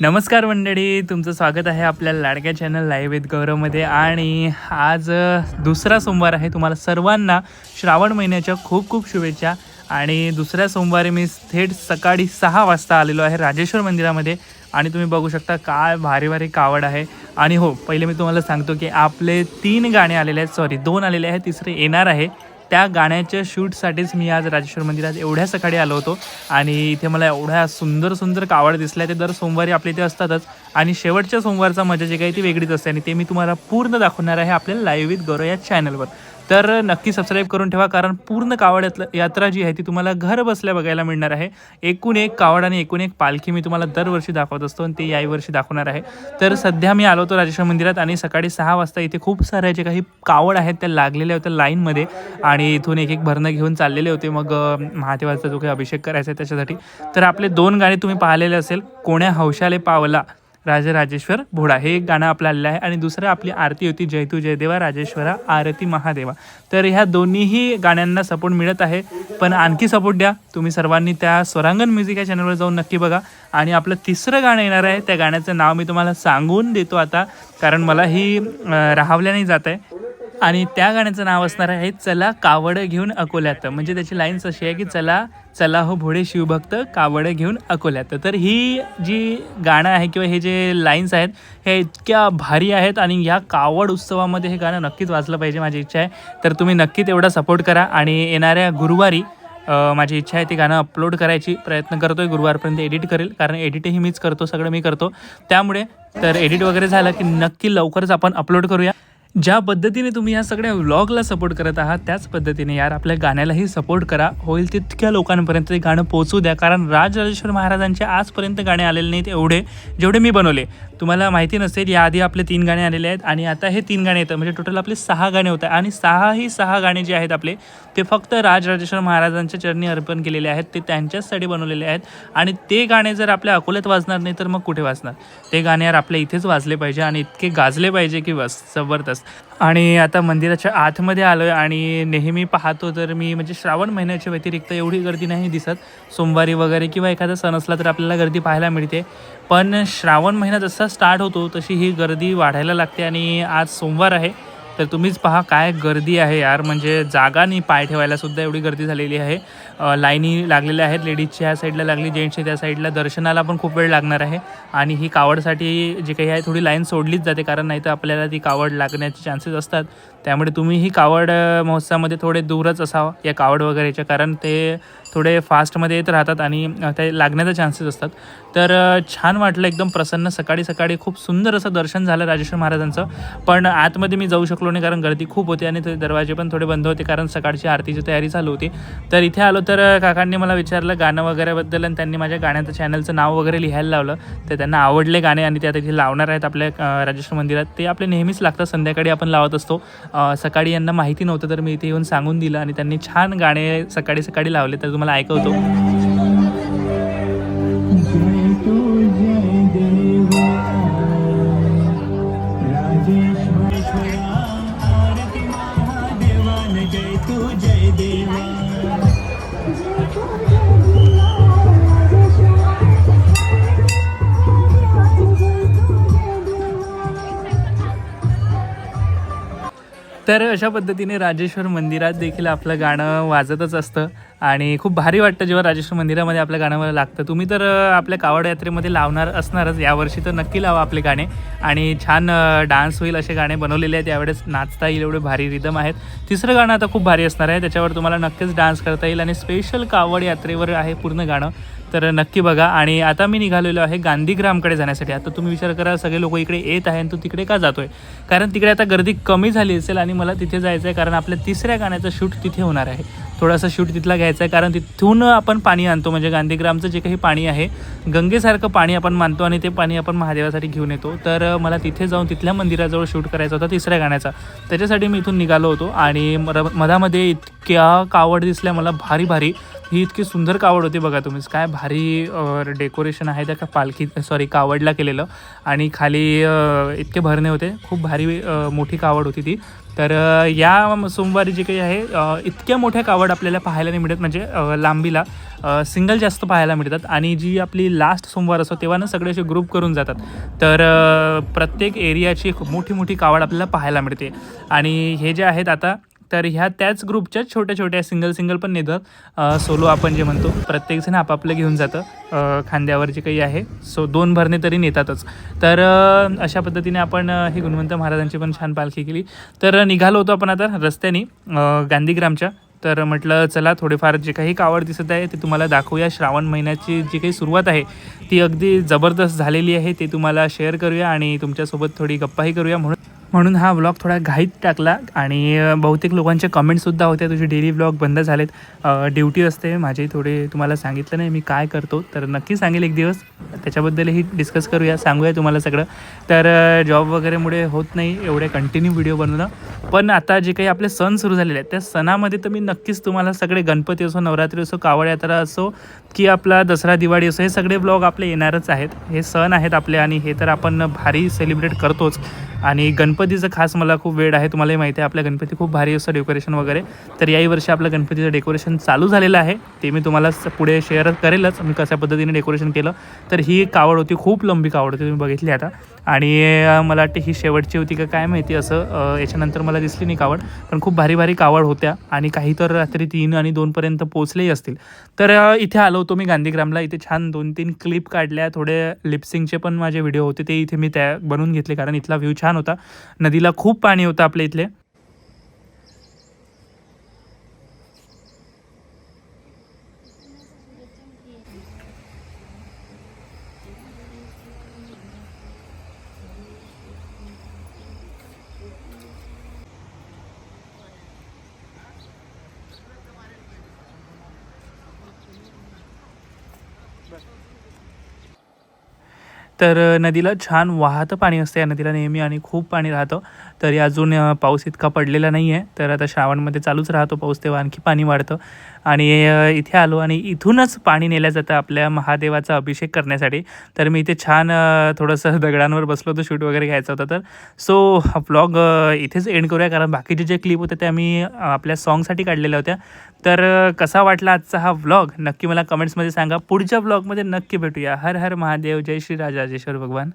नमस्कार मंडळी तुमचं स्वागत आहे आपल्या लाडक्या चॅनल लाईव्ह विथ गौरवमध्ये आणि आज दुसरा सोमवार आहे. तुम्हाला सर्वांना श्रावण महिन्याच्या खूप खूप शुभेच्छा. आणि दुसऱ्या सोमवारी मी थेट सकाळी सहा वाजता आलेलो आहे राजेश्वर मंदिरामध्ये. आणि तुम्ही बघू शकता काय भारी भारी कावड आहे. आणि हो पहिले मी तुम्हाला सांगतो की आपले तीन गाणे आलेले आहेत. सॉरी दोन आलेले आहेत. तिसरे येणार आहे. त्या गाण्याच्या शूटसाठीच मी आज राजेश्वर मंदिरात एवढ्या सकाळी आलो होतो. आणि इथे मला एवढ्या सुंदर सुंदर कावड दिसल्या. ते दर सोमवारी आपल्या इथे असतातच. आणि शेवटच्या सोमवारचा मजा जी काही ती वेगळीच असते. आणि ते मी तुम्हाला पूर्ण दाखवणार आहे आपल्या लाईव्ह विथ गौरव या चॅनलवर तर नक्की सबस्क्राईब करून ठेवा कारण पूर्ण कावड यात्रा- यात्रा जी आहे ती तुम्हाला घर बसल्या बघायला मिळणार आहे. एकूण एक कावड आणि एकूण एक पालखी मी तुम्हाला दरवर्षी दाखवत असतो आणि ते याही वर्षी दाखवणार आहे. तर सध्या मी आलो होतो राजेश्वर मंदिरात आणि सकाळी सहा वाजता इथे खूप साऱ्या जे काही कावड आहेत त्या लागलेल्या होत्या लाईनमध्ये आणि इथून एक एक भरणं घेऊन चाललेले होते. मग महादेवाचा जो काही अभिषेक करायचा आहे त्याच्यासाठी. तर आपले दोन गाणे तुम्ही पाहिलेले असेल कोण्या हौशाले पावला? राजराजेश्वर भोडा हे एक गाणं आपलं आलेलं आहे. आणि दुसरं आपली आरती होती जय जयदेवा राजेश्वरा आरती महादेवा. तर ह्या दोन्हीही गाण्यांना सपोर्ट मिळत आहे. पण आणखी सपोर्ट द्या. तुम्ही सर्वांनी त्या स्वरांगण म्युझिक या चॅनलवर जाऊन नक्की बघा. आणि आपलं तिसरं गाणं येणार आहे. त्या गाण्याचं नाव मी तुम्हाला सांगून देतो आता. कारण मला ही राहावल्या राहावल्याने जात आहे आणि त्या गाण्याचं नाव असणार आहे चला कावड घेऊन अकोल्यात. म्हणजे त्याची लाईन्स अशी आहे की चला चला हो भोळे शिवभक्त कावड घेऊन अकोल्यात. तर ही जी गाणं आहे किंवा हे जे लाईन्स आहेत हे इतक्या भारी आहेत आणि ह्या कावड उत्सवामध्ये हे गाणं नक्कीच वाचलं पाहिजे माझी इच्छा आहे. तर तुम्ही नक्की तेवढा सपोर्ट करा आणि येणाऱ्या गुरुवारी माझी इच्छा आहे ती गाणं अपलोड करायची प्रयत्न करतो आहे गुरुवारपर्यंत एडिट करेल कारण एडिटही मीच करतो सगळं मी करतो. त्यामुळे तर एडिट वगैरे झालं की नक्की लवकरच आपण अपलोड करूया. ज्या पद्धतीने तुम्ही या सगळ्या व्लॉगला सपोर्ट करत आहात त्याच पद्धतीने यार आपल्या गाण्यालाही सपोर्ट करा. होईल तितक्या लोकांपर्यंत ते गाणं पोहोचू द्या. कारण राजराजेश्वर महाराजांचे आजपर्यंत गाणे आलेले नाहीत एवढे जेवढे मी बनवले. तुम्हाला माहिती नसेल याआधी आपले तीन गाणे आलेले आहेत आणि आता हे तीन गाणे येतात म्हणजे टोटल आपले सहा गाणे होत आणि सहाही सहा गाणे जे आहेत आपले ते फक्त राजराजेश्वर महाराजांच्या चरणी अर्पण केलेले आहेत. ते त्यांच्याचसाठी बनवलेले आहेत. आणि ते गाणे जर आपल्या अकोल्यात वाजणार नाही तर मग कुठे वाजणार? ते गाणे यार आपल्या इथेच वाजले पाहिजे आणि इतके गाजले पाहिजे की बस जबरदस्त. आणि आता मंदिराच्या आतमध्ये आलो आहे आणि नेहमी पाहतो तर मी म्हणजे श्रावण महिन्याच्या व्यतिरिक्त एवढी गर्दी नाही दिसत. सोमवारी वगैरे किंवा एखादा सण असला तर आपल्याला गर्दी पाहायला मिळते. पण श्रावण महिना जसा स्टार्ट होतो तशी ही गर्दी वाढायला लागते आणि आज सोमवार आहे. तर तुम्हीच पहा काय गर्दी आहे यार. म्हणजे जागा नाही पाय ठेवायला सुद्धा एवढी गर्दी झालेली आहे. लाईनी लागलेल्या आहेत लेडीजच्या ह्या साईडला लागली जेंट्सच्या त्या साईडला. दर्शनाला पण खूप वेळ लागणार आहे. आणि ही कावडसाठी जी काही आहे थोडी लाईन सोडलीच जाते कारण नाही तर आपल्याला ती कावड लागण्याचे चान्सेस असतात. त्यामुळे तुम्ही ही कावड महोत्सवामध्ये थोडे दूरच असावं या कावड वगैरेच्या कारण ते थोडे फास्टमध्ये येत राहतात आणि ते लागण्याचे चान्सेस असतात. तर छान वाटलं एकदम प्रसन्न. सकाळी सकाळी खूप सुंदर असं दर्शन झालं राजेश्वर महाराजांचं. पण आतमध्ये मी जाऊ शकलो नाही कारण गर्दी खूप होती आणि ते दरवाजे पण थोडे बंद होते कारण सकाळची आरतीची तयारी चालू होती. तर इथे आलो तर काकांनी मला विचारलं गाणं वगैरेबद्दल आणि त्यांनी माझ्या गाण्याचं चॅनलचं नाव वगैरे लिहायला लावलं. तर त्यांना आवडले गाणे आणि ते आता लावणार आहेत आपल्या राजेश्वर मंदिरात. ते आपले नेहमीच लागतात. संध्याकाळी आपण लावत असतो. सकाळी यांना माहिती नव्हतं तर मी इथे येऊन सांगून दिलं आणि त्यांनी छान गाणे सकाळी सकाळी लावले. तर तुम्हाला 来一个都 तर अशा पद्धतीने राजेश्वर मंदिरात देखील आपलं गाणं वाजतच असतं आणि खूप भारी वाटतं जेव्हा राजेश्वर मंदिरामध्ये आपलं गाणं मला लागतं. तुम्ही तर आपल्या कावड यात्रेमध्ये लावणार असणारच. यावर्षी तर नक्की लावा आपले गाणे. आणि छान डान्स होईल असे गाणे बनवलेले आहेत. यावेळेस नाचता येईल एवढे भारी रिदम आहेत. तिसरं गाणं आता खूप भारी असणार आहे. त्याच्यावर तुम्हाला नक्कीच डान्स करता येईल. आणि स्पेशल कावड यात्रेवर आहे पूर्ण गाणं. तर नक्की बघा. आणि आता मी निघालेलो आहे गांधीग्रामकडे जाण्यासाठी. आता तुम्ही विचार करा सगळे लोक इकडे येत आहे आणि तो तिकडे का जातोय? कारण तिकडे आता गर्दी कमी झाली असेल आणि मला तिथे जायचं आहे कारण आपल्या तिसऱ्या गाण्याचं शूट तिथे होणार आहे. थोडासा शूट तिथला घ्यायचा आहे कारण तिथून आपण पाणी आणतो. म्हणजे गांधीग्रामचं जे काही पाणी आहे गंगेसारखं पाणी आपण मानतो आणि ते पाणी आपण महादेवासाठी घेऊन येतो. तर मला तिथे जाऊन तिथल्या मंदिराजवळ शूट करायचा होता तिसऱ्या गाण्याचा. त्याच्यासाठी मी इथून निघालो होतो आणि मधामध्ये इतक्या कावड दिसल्या मला भारी भारी. ही इतकी सुंदर कावड होती बघा तुम्हीच काय भारी डेकोरेशन आहे त्या का पालखी सॉरी कावडला केलेलं. आणि खाली इतके भरणे होते. खूप भारी मोठी कावड होती ती. तर या सोमवारी जे काही आहे इतक्या मोठ्या कावड आपल्याला पाहायला नाही मिळत. म्हणजे लांबीला सिंगल जास्त पाहायला मिळतात. आणि जी आपली लास्ट सोमवार असतो तेव्हा ना सगळे असे ग्रुप करून जातात. तर प्रत्येक एरियाची एक मोठी मोठी कावड आपल्याला पाहायला मिळते. आणि हे जे आहेत आता तर ह्या त्याच ग्रुपच्या छोट्या छोट्या सिंगल सिंगल पण नेतात. सोलो आपण जे म्हणतो प्रत्येकजण आपापलं घेऊन जातं. खांद्यावर जे काही आहे सो दोन भरणे तरी नेतातच. तर अशा पद्धतीने आपण हे गुणवंत महाराजांची पण छान पालखी केली. तर निघालो होतो आपण आता रस्त्याने गांधीग्रामच्या. तर म्हटलं चला थोडेफार जे काही कावड दिसत आहे ते तुम्हाला दाखवूया. श्रावण महिन्याची जी काही सुरुवात आहे ती अगदी जबरदस्त झालेली आहे ते तुम्हाला शेअर करूया आणि तुमच्यासोबत थोडी गप्पाही करूया. म्हणून म्हणून हा व्लॉग थोडा घाईत टाकला आणि बहुतेक लोकांचे कमेंटसुद्धा होते तुझे डेली व्लॉग बंद झालेत. ड्युटी असते माझी थोडे तुम्हाला सांगितलं नाही मी काय करतो तर नक्की सांगेल एक दिवस. त्याच्याबद्दलही डिस्कस करूया सांगूया तुम्हाला सगळं. तर जॉब वगैरेमुळे होत नाही एवढे कंटिन्यू व्हिडिओ बनवणं. पण आता जे काही आपले सण सुरू झालेले आहेत त्या सणामध्ये तर मी नक्कीच तुम्हाला सगळे गणपती असो नवरात्री असो कावड यात्रा असो की आपला दसरा दिवाळी असो हे सगळे ब्लॉग आपले येणारच आहेत. हे सण आहेत आपले आणि हे तर आपण भारी सेलिब्रेट करतोच. आणि गणपतीचं खास मला खूप वेळ आहे तुम्हालाही माहिती आहे आपल्या गणपती खूप भारी असतं डेकोरेशन वगैरे. तर याही वर्षी आपलं गणपतीचं डेकोरेशन चालू झालेलं आहे. ते मी तुम्हाला स- पुढे शेअर करेलच मी कशा पद्धतीने डेकोरेशन केलं. तर ही एक कावड होती खूप लंबी कावड होती तुम्ही बघितली आता. आणि मला वाटते ही शेवटची होती का काय माहिती असं याच्यानंतर मला दिसली नाही कावड पण खूप भारी भारी कावड होत्या आणि काही तर रात्री तीन आणि दोनपर्यंत पोचलेही असतील. तर इथे आलो होतो मी गांधीग्रामला इथे छान दोन तीन क्लिप काढल्या थोडे लिप्सिंगचे पण माझे व्हिडिओ होते ते इथे मी त्या बनवून घेतले कारण इथला व्ह्यू छान होता. नदीला खूप पाणी होतं आपल्या इथले. तर नदीला छान वाहतं पाणी असतं. या नदीला नेहमी आणि खूप पाणी राहतं. तरी अजून पाऊस इतका पडलेला नाही आहे तर आता श्रावणमध्ये चालूच राहतो पाऊस तेव्हा आणखी पाणी वाढतं. आणि इथे आलो आणि इथूनच पाणी नेलं जातं आपल्या महादेवाचा अभिषेक करण्यासाठी. तर मी इथे छान थोडंसं दगडांवर बसलो होतो शूट वगैरे घ्यायचं होतं तर. सो ब्लॉग इथेच एंड करूया कारण बाकीचे जे क्लिप होते त्या मी आपल्या सॉन्गसाठी काढलेल्या होत्या. तर कसा वाटला आजचा हा व्लॉग नक्की मला कमेंट्समध्ये सांगा. पुढच्या व्लॉगमध्ये नक्की भेटूया. हर हर महादेव. जय श्री राजाजेश्वर भगवान.